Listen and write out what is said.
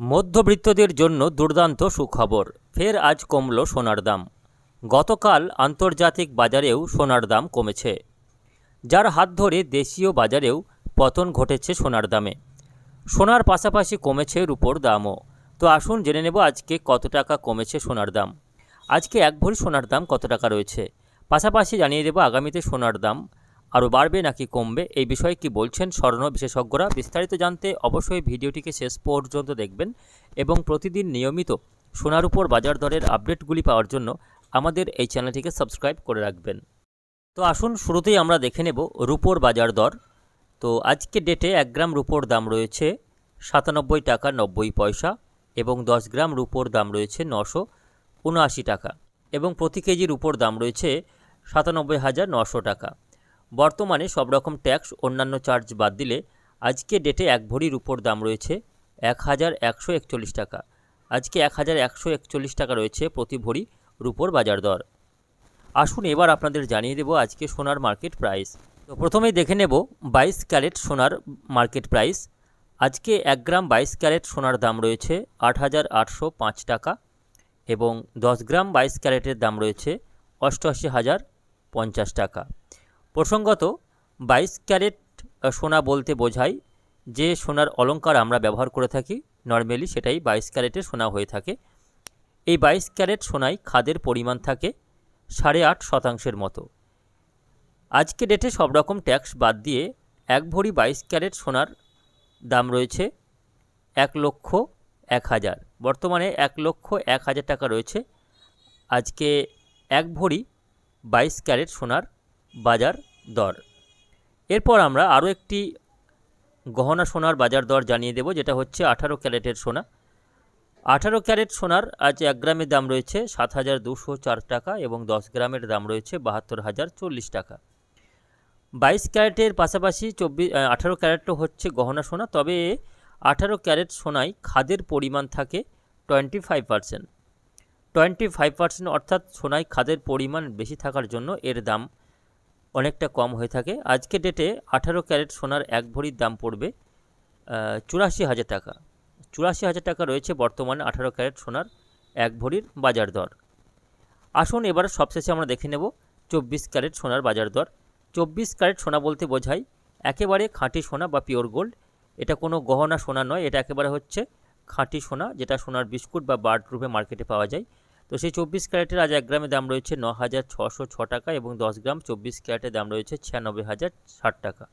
মধ্যবিত্তদের জন্য দুর্দান্ত সুখবর। ফের আজ কমল সোনার দাম। গতকাল আন্তর্জাতিক বাজারেও সোনার দাম কমেছে। যার হাত ধরে দেশীয় বাজারেও পতন ঘটেছে সোনার দামে। সোনার পাশাপাশি কমেছে রূপোর দামও। তো আসুন জেনে নেব আজকে কত টাকা কমেছে সোনার দাম। আজকে এক ভরি সোনার দাম কত টাকা রয়েছে? পাশাপাশি জানিয়ে দেব আগামীতে সোনার দাম আরও বাড়বে নাকি কমবে? এই বিষয়ে কি বলছেন স্বর্ণ বিশেষজ্ঞরা? বিস্তারিত জানতে অবশ্যই ভিডিওটিকে শেষ পর্যন্ত দেখবেন এবং প্রতিদিন নিয়মিত সোনার উপর বাজার দরের আপডেটগুলি পাওয়ার জন্য আমাদের এই চ্যানেলটিকে সাবস্ক্রাইব করে রাখবেন। তো আসুন, শুরুতেই আমরা দেখে নেব রুপোর বাজার দর। তো আজকে ডেটে এক গ্রাম রুপোর দাম রয়েছে সাতানব্বই টাকা নব্বই পয়সা এবং দশ গ্রাম রুপোর দাম রয়েছে নশো উনআশি টাকা এবং প্রতি কেজির উপর দাম রয়েছে সাতানব্বই হাজার নশো টাকা। বর্তমানে সব রকম ট্যাক্স, অন্যান্য চার্জ বাদ দিলে আজকে ডেটে এক ভরির উপর দাম রয়েছে এক হাজার একশো একচল্লিশ টাকা। আজকে এক হাজার একশো একচল্লিশ টাকা রয়েছে প্রতি ভরি রুপোর বাজার দর। আসুন এবার আপনাদের জানিয়ে দেব আজকে সোনার মার্কেট প্রাইস। তো প্রথমেই দেখে নেব বাইশ ক্যারেট সোনার মার্কেট প্রাইস। আজকে এক গ্রাম বাইশ ক্যারেট সোনার দাম রয়েছে আট হাজার আটশো পাঁচ টাকা এবং দশ গ্রাম বাইশ ক্যারেটের দাম রয়েছে অষ্টআশি হাজার পঞ্চাশ টাকা। প্রসঙ্গত, বাইশ ক্যারেট সোনা বলতে বোঝায় যে সোনার অলঙ্কার আমরা ব্যবহার করে থাকি। নর্মালি সেটাই বাইশ ক্যারেটের সোনা হয়ে থাকে। এই বাইশ ক্যারেট সোনায় খাদের পরিমাণ থাকে সাড়ে আট শতাংশের মতো। আজকে ডেটে সব রকম ট্যাক্স বাদ দিয়ে এক ভরি বাইশ ক্যারেট সোনার দাম রয়েছে এক লক্ষ এক হাজার। বর্তমানে এক লক্ষ এক হাজার টাকা রয়েছে। আজকে এক ভরি বাইশ ক্যারেট সোনার বাজার দর। এরপর আমরা আরও একটি গহনা সোনার বাজার দর জানিয়ে দেব, যেটা হচ্ছে আঠারো ক্যারেটের সোনা। আঠারো ক্যারেট সোনার আজ এক গ্রামের দাম রয়েছে সাত হাজার দুশো চার টাকা এবং দশ গ্রামের দাম রয়েছে বাহাত্তর হাজার চল্লিশ টাকা। বাইশ ক্যারেটের পাশাপাশি চব্বিশ আঠারো ক্যারেটও হচ্ছে গহনা সোনা, তবে আঠারো ক্যারেট সোনায় খাদের পরিমাণ থাকে twenty five percent. Twenty five percent অর্থাৎ সোনায় খাদের পরিমাণ বেশি থাকার জন্য এর দাম অনেকটা কম হয়ে থাকে। আজকে ডেটে আঠারো ক্যারেট সোনার এক ভরির দাম পড়বে চুরাশি হাজার টাকা। চুরাশি হাজার টাকা রয়েছে বর্তমানে আঠারো ক্যারেট সোনার এক ভরির বাজার দর। আসুন এবার সবশেষে আমরা দেখে নেব চব্বিশ ক্যারেট সোনার বাজার দর। চব্বিশ ক্যারেট সোনা বলতে বোঝায় একেবারে খাঁটি সোনা বা পিওর গোল্ড এটা কোনো গহনা সোনা নয়, এটা একেবারে হচ্ছে খাঁটি সোনা, যেটা সোনার বিস্কুট বা বার্ড রূপে মার্কেটে পাওয়া যায়। তো সেই চব্বিশ ক্যারেটের আজ এক গ্রামের দাম রয়েছে ন হাজার ছশো ছ টাকা এবং দশ গ্রাম চব্বিশ ক্যারেটের দাম রয়েছে ছিয়ানব্বই হাজার ষাট টাকা।